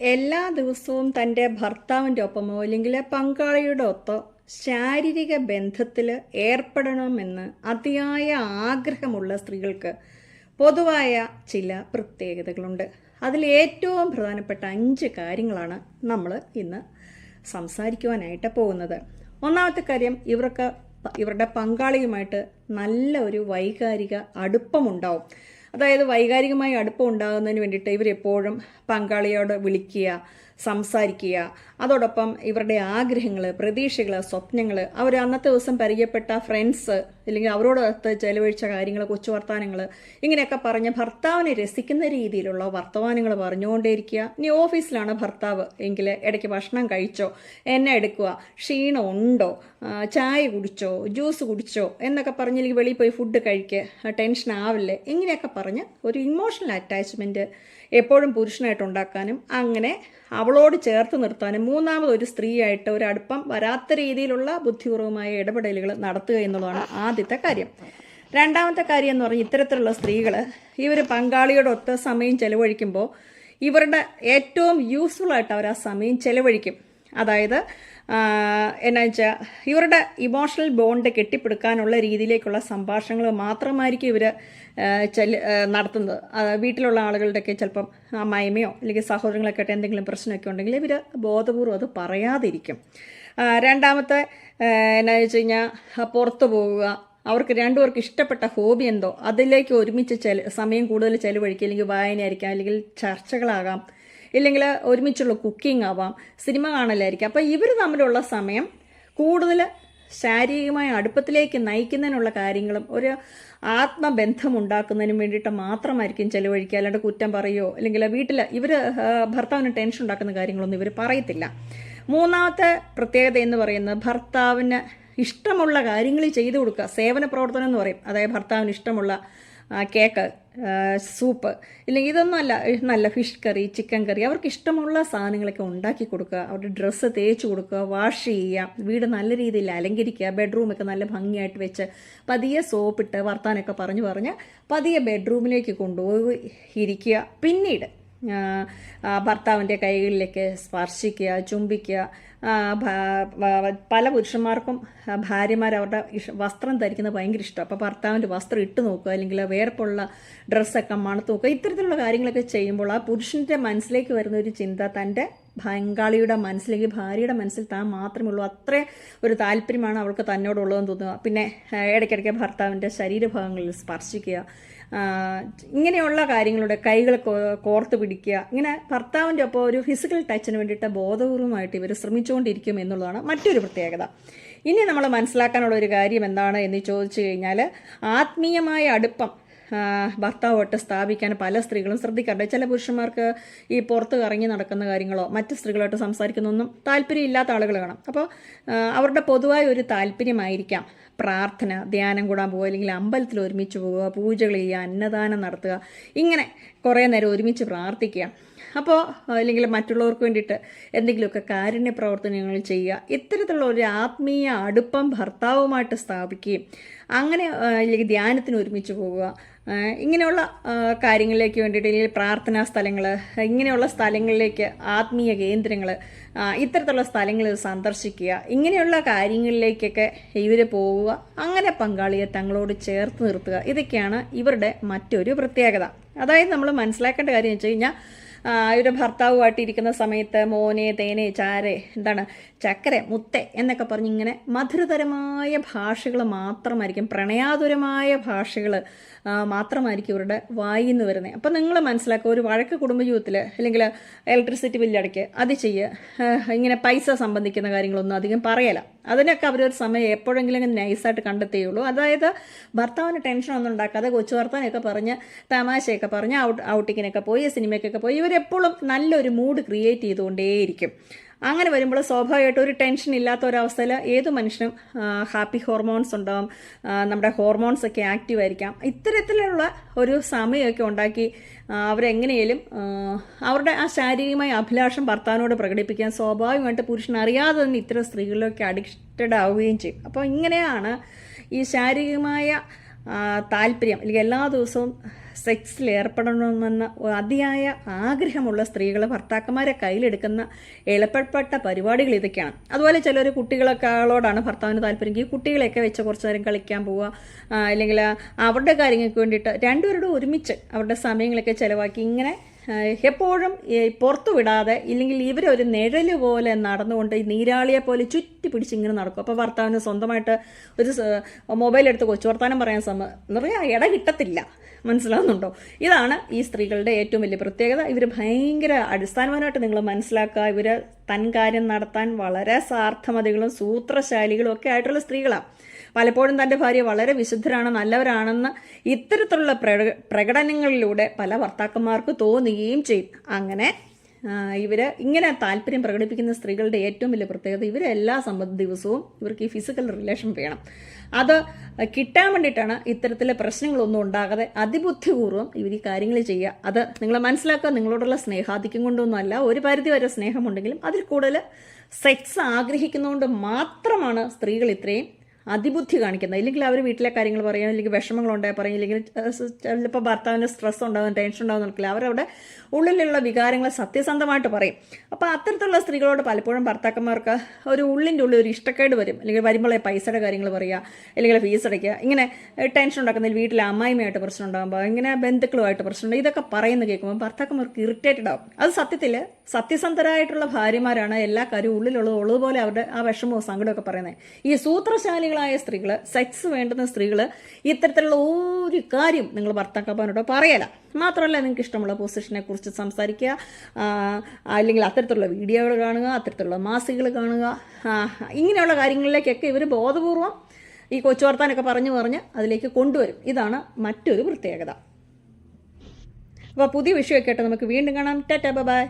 എല്ലാ ദിവസവും തന്റെ ഭർത്താവിന്റെ ഒപ്പമോ അല്ലെങ്കിൽ പങ്കാളിയുടെ ഒത്തോ ശാരീരിക ബന്ധത്തിൽ ഏർപ്പെടണമെന്ന് അതിയായ ആഗ്രഹമുള്ള സ്ത്രീകൾക്ക് പൊതുവായ ചില പ്രത്യേകതകളുണ്ട്. അതിൽ ഏറ്റവും പ്രധാനപ്പെട്ട അഞ്ച് കാര്യങ്ങളാണ് നമ്മൾ ഇന്ന് സംസാരിക്കുവാനായിട്ട് പോകുന്നത്. ഒന്നാമത്തെ കാര്യം ഇവർക്ക് ഇവരുടെ പങ്കാളിയുമായിട്ട് നല്ല ഒരു വൈകാരിക അടുപ്പമുണ്ടാവും. അതായത് വൈകാരികമായി അടുപ്പം ഉണ്ടാകുന്നതിന് വേണ്ടിയിട്ട് ഇവരെപ്പോഴും പങ്കാളിയോട് വിളിക്കുക സംസാരിക്കുക. അതോടൊപ്പം ഇവരുടെ ആഗ്രഹങ്ങൾ പ്രതീക്ഷകൾ സ്വപ്നങ്ങൾ അവർ അന്നത്തെ ദിവസം പരിചയപ്പെട്ട ഫ്രണ്ട്സ് അല്ലെങ്കിൽ അവരോടൊത്ത് ചെലവഴിച്ച കാര്യങ്ങൾ കൊച്ചു വർത്തമാനങ്ങൾ ഇങ്ങനെയൊക്കെ പറഞ്ഞ് ഭർത്താവിനെ രസിക്കുന്ന രീതിയിലുള്ള വർത്തമാനങ്ങൾ പറഞ്ഞുകൊണ്ടേയിരിക്കുക. ഇനി ഓഫീസിലാണ് ഭർത്താവ് എങ്കിൽ ഇടയ്ക്ക് ഭക്ഷണം കഴിച്ചോ എന്നെ എടുക്കുക ക്ഷീണം ഉണ്ടോ ചായ കുടിച്ചോ ജ്യൂസ് കുടിച്ചോ എന്നൊക്കെ പറഞ്ഞ് എനിക്ക് വെളിയിൽ പോയി ഫുഡ് കഴിക്കുക ടെൻഷൻ ആവില്ലേ ഇങ്ങനെയൊക്കെ പറഞ്ഞ് ഒരു ഇമോഷണൽ അറ്റാച്ച്മെന്റ് എപ്പോഴും പുരുഷനായിട്ട് ഉണ്ടാക്കാനും അങ്ങനെ അവളോട് ചേർത്ത് നിർത്താനും മൂന്നാമത് ഒരു സ്ത്രീയായിട്ട് ഒരു അടുപ്പം വരാത്ത രീതിയിലുള്ള ബുദ്ധിപൂർവമായ ഇടപെടലുകൾ നടത്തുക എന്നുള്ളതാണ് ആദ്യത്തെ കാര്യം. രണ്ടാമത്തെ കാര്യം എന്ന് പറഞ്ഞാൽ ഇത്തരത്തിലുള്ള സ്ത്രീകൾ ഇവർ പങ്കാളിയോടൊത്ത് സമയം ചെലവഴിക്കുമ്പോൾ ഇവരുടെ ഏറ്റവും യൂസ്ഫുൾ ആയിട്ട് അവർ ആ സമയം ചെലവഴിക്കും. അതായത് എന്നാ ഇവരുടെ ഇമോഷണൽ ബോണ്ട് കെട്ടിപ്പടുക്കാനുള്ള രീതിയിലേക്കുള്ള സംഭാഷണങ്ങൾ മാത്രമായിരിക്കും ഇവർ ചെൽ നടത്തുന്നത്. വീട്ടിലുള്ള ആളുകളുടെയൊക്കെ ചിലപ്പം അമ്മായിമ്മയോ അല്ലെങ്കിൽ സഹോദരങ്ങളൊക്കെ ആയിട്ട് എന്തെങ്കിലും പ്രശ്നമൊക്കെ ഉണ്ടെങ്കിൽ ഇവർ ബോധപൂർവം അത് പറയാതിരിക്കും. രണ്ടാമത്തെ എന്നാ വെച്ച് കഴിഞ്ഞാൽ പുറത്തു പോവുക. അവർക്ക് രണ്ടുപേർക്ക് ഇഷ്ടപ്പെട്ട ഹോബി എന്തോ? അതിലേക്ക് ഒരുമിച്ച് ചെല സമയം കൂടുതൽ ചെലവഴിക്കുക. അല്ലെങ്കിൽ വായനയായിരിക്കാം. അല്ലെങ്കിൽ ചർച്ചകളാകാം. ഇല്ലെങ്കിൽ ഒരുമിച്ചുള്ള കുക്കിംഗ് ആവാം സിനിമ കാണലായിരിക്കാം. അപ്പോൾ ഇവർ തമ്മിലുള്ള സമയം കൂടുതൽ ശാരീരികമായ അടുപ്പത്തിലേക്ക് നയിക്കുന്നതിനുള്ള കാര്യങ്ങളും ഒരു ആത്മബന്ധം ഉണ്ടാക്കുന്നതിനും വേണ്ടിയിട്ട് മാത്രമായിരിക്കും ചെലവഴിക്കുക. അല്ലാണ്ട് കുറ്റം പറയുമോ അല്ലെങ്കിൽ വീട്ടിൽ ഇവർ ഭർത്താവിന് ടെൻഷൻ ഉണ്ടാക്കുന്ന കാര്യങ്ങളൊന്നും ഇവർ പറയത്തില്ല. മൂന്നാമത്തെ പ്രത്യേകത എന്ന് പറയുന്നത് ഭർത്താവിന് ഇഷ്ടമുള്ള കാര്യങ്ങൾ ചെയ്തു കൊടുക്കുക. സേവന പ്രവർത്തനം എന്ന് പറയും. അതായത് ഭർത്താവിന് ഇഷ്ടമുള്ള കേക്ക് സൂപ്പ് ഇല്ലെങ്കിൽ ഇതൊന്നും അല്ല നല്ല ഫിഷ് കറി ചിക്കൻ കറി അവർക്ക് ഇഷ്ടമുള്ള സാധനങ്ങളൊക്കെ ഉണ്ടാക്കി കൊടുക്കുക. അവരുടെ ഡ്രസ്സ് തേച്ച് കൊടുക്കുക വാഷ് ചെയ്യുക വീട് നല്ല രീതിയിൽ അലങ്കരിക്കുക ബെഡ്റൂമൊക്കെ നല്ല ഭംഗിയായിട്ട് വെച്ച് പതിയെ സോപ്പിട്ട് വർത്താനൊക്കെ പറഞ്ഞു പറഞ്ഞ് പതിയെ ബെഡ്റൂമിലേക്ക് കൊണ്ടുപോയി ഇരിക്കുക. പിന്നീട് ഭർത്താവിന്റെ കൈകളിലേക്ക് സ്പർശിക്കുക ചുംബിക്കുക. പല പുരുഷന്മാർക്കും ഭാര്യമാർ അവരുടെ വസ്ത്രം ധരിക്കുന്നത് ഭയങ്കര ഇഷ്ടം. അപ്പോൾ ഭർത്താവിന്റെ വസ്ത്രം ഇട്ട് നോക്കുക അല്ലെങ്കിൽ വേർപ്പുള്ള ഡ്രസ്സൊക്കെ മണത്ത് നോക്കുക ഇത്തരത്തിലുള്ള കാര്യങ്ങളൊക്കെ ചെയ്യുമ്പോൾ ആ പുരുഷന്റെ മനസ്സിലേക്ക് വരുന്ന ഒരു ചിന്ത തന്റെ ബംഗാളിയുടെ മനസ്സിലേക്ക് ഭാര്യയുടെ മനസ്സിൽ താൻ മാത്രമേ ഉള്ളൂ. അത്രേ ഒരു താല്പര്യമാണ് അവൾക്ക് തന്നോടുള്ളതെന്ന് തോന്നുക. പിന്നെ ഇടയ്ക്കിടയ്ക്ക് ഭർത്താവിന്റെ ശരീരഭാഗങ്ങളിൽ സ്പർശിക്കുക. ഇങ്ങനെയുള്ള കാര്യങ്ങളുടെ കൈകൾ കോർത്ത് പിടിക്കുക. ഇങ്ങനെ ഭർത്താവിന്റെ ഒപ്പം ഒരു ഫിസിക്കൽ ടച്ചിന് വേണ്ടിയിട്ട് ബോധപൂർവമായിട്ട് ഇവർ ശ്രമിച്ചുകൊണ്ടിരിക്കും എന്നുള്ളതാണ് മറ്റൊരു പ്രത്യേകത. ഇനി നമ്മൾ മനസ്സിലാക്കാനുള്ള ഒരു കാര്യം എന്താണ് എന്ന് ചോദിച്ചു കഴിഞ്ഞാൽ ആത്മീയമായ അടുപ്പം. ഒട്ട് സ്ഥാപിക്കാൻ പല സ്ത്രീകളും ശ്രദ്ധിക്കാറുണ്ട്. ചില പുരുഷന്മാർക്ക് ഈ പുറത്ത് കറങ്ങി നടക്കുന്ന കാര്യങ്ങളോ മറ്റ് സ്ത്രീകളായിട്ട് സംസാരിക്കുന്നൊന്നും താല്പര്യമില്ലാത്ത ആളുകൾ കാണാം. അപ്പോൾ അവരുടെ പൊതുവായ ഒരു താല്പര്യമായിരിക്കാം പ്രാർത്ഥന ധ്യാനം കൂടാൻ പോവുക അല്ലെങ്കിൽ അമ്പലത്തിൽ ഒരുമിച്ച് പോവുക പൂജകൾ ചെയ്യുക അന്നദാനം നടത്തുക ഇങ്ങനെ കുറേ നേരം ഒരുമിച്ച് പ്രാർത്ഥിക്കുക. അപ്പോൾ അല്ലെങ്കിൽ മറ്റുള്ളവർക്ക് വേണ്ടിയിട്ട് എന്തെങ്കിലുമൊക്കെ കാരുണ്യ പ്രവർത്തനങ്ങൾ ചെയ്യുക. ഇത്തരത്തിലുള്ള ഒരു ആത്മീയ അടുപ്പം ഭർത്താവുമായിട്ട് സ്ഥാപിക്കുകയും അങ്ങനെ അല്ലെങ്കിൽ ധ്യാനത്തിന് ഒരുമിച്ച് പോവുക ഇങ്ങനെയുള്ള കാര്യങ്ങളിലേക്ക് വേണ്ടിയിട്ട് അല്ലെങ്കിൽ പ്രാർത്ഥനാ സ്ഥലങ്ങൾ ഇങ്ങനെയുള്ള സ്ഥലങ്ങളിലേക്ക് ആത്മീയ കേന്ദ്രങ്ങൾ ഇത്തരത്തിലുള്ള സ്ഥലങ്ങൾ സന്ദർശിക്കുക ഇങ്ങനെയുള്ള കാര്യങ്ങളിലേക്കൊക്കെ ഇവർ പോവുക അങ്ങനെ പങ്കാളിയെ തങ്ങളോട് ചേർത്ത് നിർത്തുക ഇതൊക്കെയാണ് ഇവരുടെ മറ്റൊരു പ്രത്യേകത. അതായത് നമ്മൾ മനസ്സിലാക്കേണ്ട കാര്യം വെച്ച് കഴിഞ്ഞാൽ ഇവരുടെ ഭർത്താവുമായിട്ട് ഇരിക്കുന്ന സമയത്ത് മോനെ തേനെ ചാരെ എന്താണ് ചക്കര മുത്തെ എന്നൊക്കെ പറഞ്ഞ് ഇങ്ങനെ മധുരതരമായ ഭാഷകൾ മാത്രമായിരിക്കും പ്രണയാതുരമായ ഭാഷകൾ മാത്രമായിരിക്കും ഇവരുടെ വായിൽ നിന്ന് വരുന്നത്. അപ്പം നിങ്ങൾ മനസ്സിലാക്കുക ഒരു വഴക്ക് കുടുംബജീവിതത്തിൽ അല്ലെങ്കിൽ ഇലക്ട്രിസിറ്റി ബില്ല് അടയ്ക്ക് അത് ചെയ്യുക ഇങ്ങനെ പൈസ സംബന്ധിക്കുന്ന കാര്യങ്ങളൊന്നും അധികം പറയല. അതിനൊക്കെ അവരൊരു സമയം എപ്പോഴെങ്കിലും നൈസായിട്ട് കണ്ടെത്തുകയുള്ളൂ അതായത് ഭർത്താവിന് ടെൻഷൻ ഒന്നും ഉണ്ടാക്കാതെ കൊച്ചു വർത്താനൊക്കെ പറഞ്ഞ് തമാശയൊക്കെ പറഞ്ഞ് ഔട്ട് ഔട്ടിങ്ങിനൊക്കെ പോയി സിനിമയ്ക്കൊക്കെ പോയി ഇവരെപ്പോഴും നല്ലൊരു മൂഡ് ക്രിയേറ്റ് ചെയ്തുകൊണ്ടേയിരിക്കും. അങ്ങനെ വരുമ്പോൾ സ്വാഭാവികമായിട്ട് ഒരു ടെൻഷൻ ഇല്ലാത്ത ഒരവസ്ഥയിൽ ഏത് മനുഷ്യനും ഹാപ്പി ഹോർമോൺസ് ഉണ്ടാവും. നമ്മുടെ ഹോർമോൺസ് ഒക്കെ ആക്റ്റീവ് ആയിരിക്കാം. ഇത്തരത്തിലുള്ള ഒരു സമയമൊക്കെ ഉണ്ടാക്കി അവരെങ്ങനെയും അവരുടെ ആ ശാരീരികമായ അഭിലാഷം ഭർത്താവിനോട് പ്രകടിപ്പിക്കാൻ സ്വാഭാവികമായിട്ട് പുരുഷൻ അറിയാതെ തന്നെ ഇത്തരം സ്ത്രീകളിലൊക്കെ അഡിക്റ്റഡ് ആവുകയും ചെയ്യും. അപ്പോൾ ഇങ്ങനെയാണ് ഈ ശാരീരികമായ താല്പര്യം. അല്ലെങ്കിൽ എല്ലാ ദിവസവും സെക്സിൽ ഏർപ്പെടണമെന്ന അതിയായ ആഗ്രഹമുള്ള സ്ത്രീകൾ ഭർത്താക്കന്മാരെ കയ്യിലെടുക്കുന്ന എളുപ്പപ്പെട്ട പരിപാടികൾ ഇതൊക്കെയാണ്. അതുപോലെ ചിലർ കുട്ടികളൊക്കെയോടാണ് ഭർത്താവിന് താല്പര്യം. ഈ കുട്ടികളെയൊക്കെ വെച്ച് കുറച്ച് നേരം കളിക്കാൻ പോവുക അല്ലെങ്കിൽ അവരുടെ കാര്യങ്ങൾക്ക് വേണ്ടിയിട്ട് രണ്ടുപേരോടും ഒരുമിച്ച് അവരുടെ സമയങ്ങളൊക്കെ ചിലവാക്കി ഇങ്ങനെ എപ്പോഴും പുറത്തു വിടാതെ ഇല്ലെങ്കിൽ ഇവരൊരു നിഴൽ പോലെ നടന്നുകൊണ്ട് ഈ നീരാളിയെ പോലെ ചുറ്റി പിടിച്ച് ഇങ്ങനെ നടക്കും. അപ്പോൾ ഭർത്താവിന് സ്വന്തമായിട്ട് ഒരു മൊബൈൽ എടുത്ത് കൊച്ചു വർത്താനം പറയാൻ സമ നിറയെ ഇട കിട്ടത്തില്ല. മനസ്സിലാവുന്നുണ്ടോ? ഇതാണ് ഈ സ്ത്രീകളുടെ ഏറ്റവും വലിയ പ്രത്യേകത. ഇവർ ഭയങ്കര അടിസ്ഥാനപരമായിട്ട് നിങ്ങൾ മനസ്സിലാക്കുക. ഇവർ തൻ കാര്യം നടത്താൻ വളരെ സാർത്ഥമതികളും സൂത്രശാലികളും ഒക്കെ ആയിട്ടുള്ള സ്ത്രീകളാണ് പലപ്പോഴും തന്റെ ഭാര്യ വളരെ വിശുദ്ധരാണ് നല്ലവരാണെന്ന് ഇത്തരത്തിലുള്ള പ്രക പ്രകടനങ്ങളിലൂടെ പല ഭർത്താക്കന്മാർക്ക് തോന്നുകയും ചെയ്യും. അങ്ങനെ ഇവർ ഇവർ ഇങ്ങനെ താല്പര്യം പ്രകടിപ്പിക്കുന്ന സ്ത്രീകളുടെ ഏറ്റവും വലിയ പ്രത്യേകത ഇവർ എല്ലാ സമ്പത്ത് ദിവസവും ഇവർക്ക് ഈ ഫിസിക്കൽ റിലേഷൻ വേണം. അത് കിട്ടാൻ വേണ്ടിയിട്ടാണ് ഇത്തരത്തിലെ പ്രശ്നങ്ങളൊന്നും ഉണ്ടാകാതെ അതിബുദ്ധിപൂർവം ഇവർ ഈ കാര്യങ്ങൾ ചെയ്യുക. അത് നിങ്ങൾ മനസ്സിലാക്കുക നിങ്ങളോടുള്ള സ്നേഹാധിക്യം കൊണ്ടൊന്നുമല്ല ഒരു പരിധി വരെ സ്നേഹമുണ്ടെങ്കിലും അതിൽ കൂടുതൽ സെക്സ് ആഗ്രഹിക്കുന്നതുകൊണ്ട് മാത്രമാണ് സ്ത്രീകൾ ഇത്രയും അതിബുദ്ധി കാണിക്കുന്നത് ഇല്ലെങ്കിൽ അവർ വീട്ടിലെ കാര്യങ്ങൾ പറയും അല്ലെങ്കിൽ വിഷമങ്ങളുണ്ടായി പറയും ഇല്ലെങ്കിൽ ചിലപ്പോൾ ഭർത്താവിന് സ്ട്രെസ് ഉണ്ടാകും ടെൻഷൻ ഉണ്ടാകും നിൽക്കില്ല അവരവിടെ ഉള്ളിലുള്ള വികാരങ്ങൾ സത്യസന്ധമായിട്ട് പറയും. അപ്പോൾ അത്തരത്തിലുള്ള സ്ത്രീകളോട് പലപ്പോഴും ഭർത്താക്കന്മാർക്ക് ഒരു ഉള്ളിന്റെ ഉള്ളിൽ ഒരു ഇഷ്ടക്കേട് വരും. അല്ലെങ്കിൽ വരുമ്പോഴേ പൈസയുടെ കാര്യങ്ങൾ പറയുക അല്ലെങ്കിൽ ഫീസ് അടയ്ക്കുക. ഇങ്ങനെ ടെൻഷൻ ഉണ്ടാക്കുന്നതിൽ വീട്ടിലെ അമ്മായിമ്മയായിട്ട് പ്രശ്നം ഉണ്ടാകുമ്പോൾ ഇങ്ങനെ ബന്ധുക്കളുമായിട്ട് പ്രശ്നമുണ്ട് ഇതൊക്കെ പറയുന്നത് കേൾക്കുമ്പോൾ ഭർത്താക്കന്മാർക്ക് ഇറിറ്റേറ്റഡ് ആകും അത് സത്യത്തിൽ സത്യസന്ധരായിട്ടുള്ള ഭാര്യമാരാണ് എല്ലാ കാര്യവും ഉള്ളിലുള്ളത് ഉള്ളതുപോലെ അവരുടെ ആ വിഷമവും സങ്കടമൊക്കെ പറയുന്നത്. ഈ സൂത്രശാലികളായ സ്ത്രീകൾ സെക്സ് വേണ്ടുന്ന സ്ത്രീകൾ ഇത്തരത്തിലുള്ള ഒരു കാര്യം നിങ്ങൾ ഭർത്താക്കന്മാരോട് പറയല. മാത്രമല്ല നിങ്ങൾക്ക് ഇഷ്ടമുള്ള പൊസിഷനെ കുറിച്ച് സംസാരിക്കുക അല്ലെങ്കിൽ അത്തരത്തിലുള്ള വീഡിയോകൾ കാണുക അത്തരത്തിലുള്ള മാസികൾ കാണുക ഇങ്ങനെയുള്ള കാര്യങ്ങളിലേക്കൊക്കെ ഇവർ ബോധപൂർവം ഈ കൊച്ചു വർത്താനൊക്കെ പറഞ്ഞു പറഞ്ഞ് അതിലേക്ക് കൊണ്ടുവരും. ഇതാണ് മറ്റൊരു പ്രത്യേകത. അപ്പോൾ പുതിയ വിഷയമൊക്കെ ആയിട്ട് നമുക്ക് വീണ്ടും കാണാം. Tata bye.